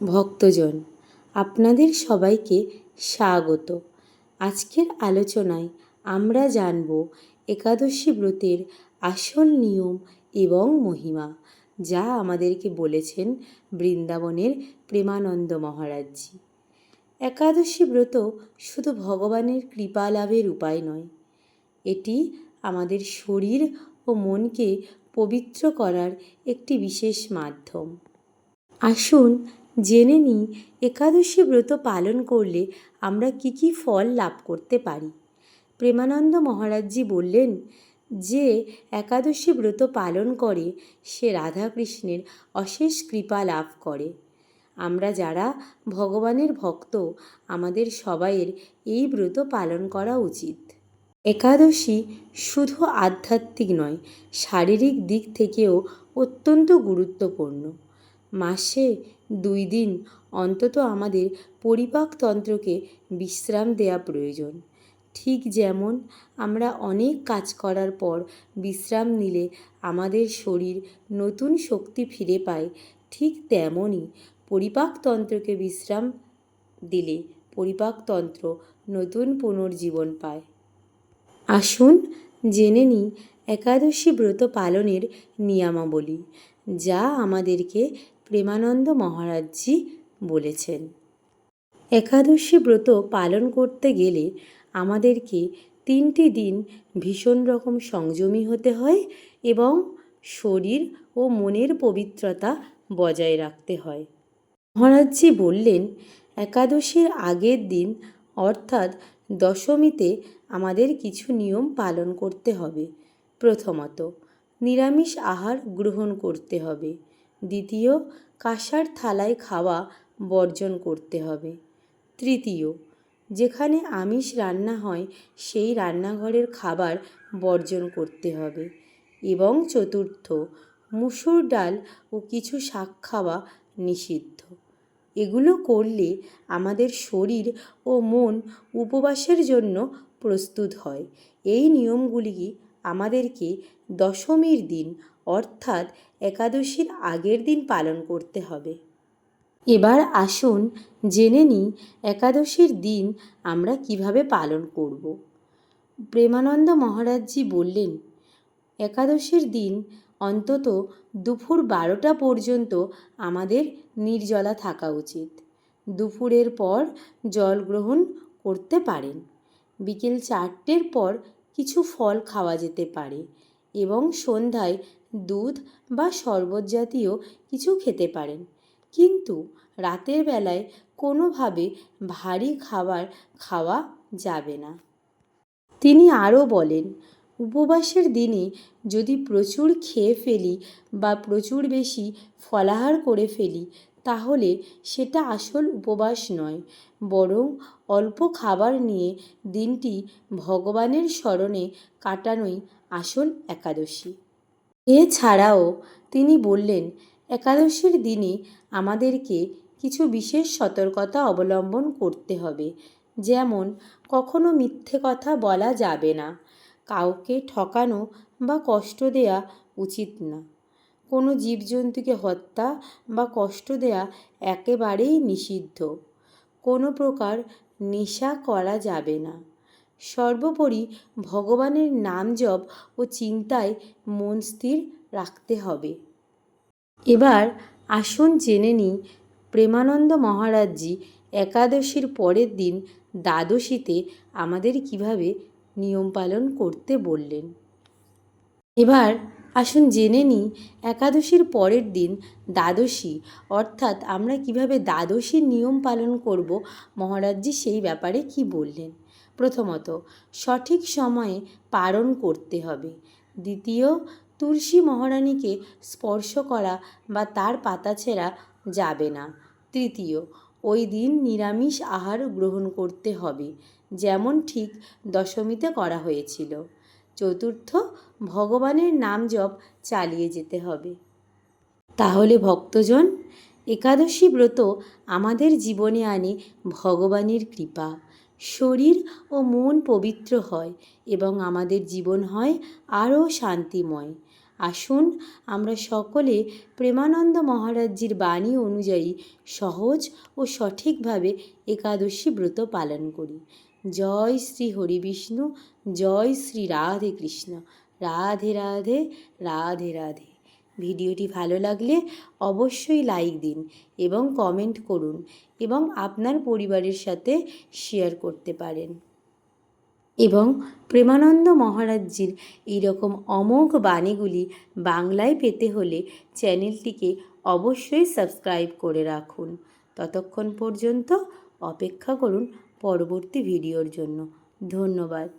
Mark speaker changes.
Speaker 1: ভক্তজন, আপনাদের সবাইকে স্বাগত। আজকের আলোচনায় আমরা জানব একাদশী ব্রতের আসল নিয়ম এবং মহিমা, যা আমাদেরকে বলেছেন বৃন্দাবনের প্রেমানন্দ মহারাজজি। একাদশী ব্রত শুধু ভগবানের কৃপা লাভের উপায় নয়, এটি আমাদের শরীর ও মনকে পবিত্র করার একটি বিশেষ মাধ্যম। আসুন জেনে নিই, একাদশী ব্রত পালন করলে আমরা কি কি ফল লাভ করতে পারি। প্রেমানন্দ মহারাজজি বললেন, যে একাদশী ব্রত পালন করে, সে রাধাকৃষ্ণের অশেষ কৃপা লাভ করে। আমরা যারা ভগবানের ভক্ত, আমাদের সবাইয়ের এই ব্রত পালন করা উচিত। একাদশী শুধু আধ্যাত্মিক নয়, শারীরিক দিক থেকেও অত্যন্ত গুরুত্বপূর্ণ। মাসে দুই দিন অন্তত আমাদের পরিপাকতন্ত্রকে বিশ্রাম দেওয়া প্রয়োজন। ঠিক যেমন আমরা অনেক কাজ করার পর বিশ্রাম নিলে আমাদের শরীর নতুন শক্তি ফিরে পায়, ঠিক তেমনই পরিপাকতন্ত্রকে বিশ্রাম দিলে পরিপাকতন্ত্র নতুন পুনর্জীবন পায়। আসুন জেনে নিই একাদশী ব্রত পালনের নিয়মাবলী, যা আমাদেরকে প্রেমানন্দ মহারাজজি বলেছেন, একাদশী ব্রত পালন করতে গেলে আমাদেরকে তিনটি দিন ভীষণ রকম সংযমী হতে হয় এবং শরীর ও মনের পবিত্রতা বজায় রাখতে হয়। মহারাজজি বললেন, একাদশীর আগের দিন অর্থাৎ দশমীতে আমাদের কিছু নিয়ম পালন করতে হবে। প্রথমত, নিরামিষ আহার গ্রহণ করতে হবে। দ্বিতীয়, কাঁসার থালায় খাওয়া বর্জন করতে হবে। তৃতীয়, যেখানে আমিষ রান্না হয়, সেই রান্নাঘরের খাবার বর্জন করতে হবে। এবং চতুর্থ, মুসুর ডাল ও কিছু শাক খাওয়া নিষিদ্ধ। এগুলো করলে আমাদের শরীর ও মন উপবাসের জন্য প্রস্তুত হয়। এই নিয়মগুলি আমাদেরকে দশমীর দিন অর্থাৎ একাদশীর আগের দিন পালন করতে হবে। এবার আসুন জেনে নিই একাদশীর দিন আমরা কীভাবে পালন করব। প্রেমানন্দ মহারাজজি বললেন, একাদশীর দিন অন্তত দুপুর বারোটা পর্যন্ত আমাদের নির্জলা থাকা উচিত। দুপুরের পর জল গ্রহণ করতে পারেন। বিকেল চারটের পর কিছু ফল খাওয়া যেতে পারে এবং সন্ধ্যায় দুধ বা শরবত জাতীয় কিছু খেতে পারেন। কিন্তু রাতের বেলায় কোনোভাবে ভারী খাবার খাওয়া যাবে না। তিনি আরও বলেন, উপবাসের দিনে যদি প্রচুর খেয়ে ফেলি বা প্রচুর বেশি ফলাহার করে ফেলি, তাহলে সেটা আসল উপবাস নয়, বরং অল্প খাবার নিয়ে দিনটি ভগবানের স্মরণে কাটানোই আসল একাদশী। এছাড়াও তিনি বললেন, একাদশীর দিনে আমাদেরকে কিছু বিশেষ সতর্কতা অবলম্বন করতে হবে। যেমন, কখনো মিথ্যে কথা বলা যাবে না। কাউকে ঠকানো বা কষ্ট দেয়া উচিত না। কোনো জীবজন্তুকে হত্যা বা কষ্ট দেয়া একেবারেই নিষিদ্ধ। কোনো প্রকার নেশা করা যাবে না। সর্বোপরি ভগবানের নাম জপ ও চিন্তায় মন স্থির রাখতে হবে। এবার আসুন জেনে নিই, প্রেমানন্দ মহারাজজি একাদশীর পরের দিন দ্বাদশীতে আমাদের কীভাবে নিয়ম পালন করতে বললেন। এবার আসুন জেনে নিই, একাদশীর পরের দিন দ্বাদশী, অর্থাৎ আমরা কীভাবে দ্বাদশীর নিয়ম পালন করব, মহারাজজি সেই ব্যাপারে কি বললেন? প্রথমত, সঠিক সময়ে পালন করতে হবে। দ্বিতীয়, তুলসী মহারানীকে স্পর্শ করা বা তার পাতা ছেঁড়া যাবে না। তৃতীয়, ওই দিন নিরামিষ আহার গ্রহণ করতে হবে, যেমন ঠিক দশমীতে করা হয়েছিল। চতুর্থ, ভগবানের নাম জপ চালিয়ে যেতে হবে। তাহলে ভক্তজন, একাদশী ব্রত আমাদের জীবনে আনে ভগবানের কৃপা। শরীর ও মন পবিত্র হয় এবং আমাদের জীবন হয় আরও শান্তিময়। আসুন, আমরা সকলে প্রেমানন্দ মহারাজজির বাণী অনুযায়ী সহজ ও সঠিকভাবে একাদশী ব্রত পালন করি। জয় শ্রী হরি বিষ্ণু জয় শ্রী রাধে কৃষ্ণ। রাধে রাধে রাধে রাধে। ভিডিওটি ভালো লাগলে অবশ্যই লাইক দিন এবং কমেন্ট করুন এবং আপনার পরিবারের সাথে শেয়ার করতে পারেন। এবং প্রেমানন্দ মহারাজজির এইরকম অমোঘ বাণীগুলি বাংলায় পেতে হলে চ্যানেলটিকে অবশ্যই সাবস্ক্রাইব করে রাখুন। ততক্ষণ পর্যন্ত অপেক্ষা করুন পরবর্তী ভিডিওর জন্য। ধন্যবাদ।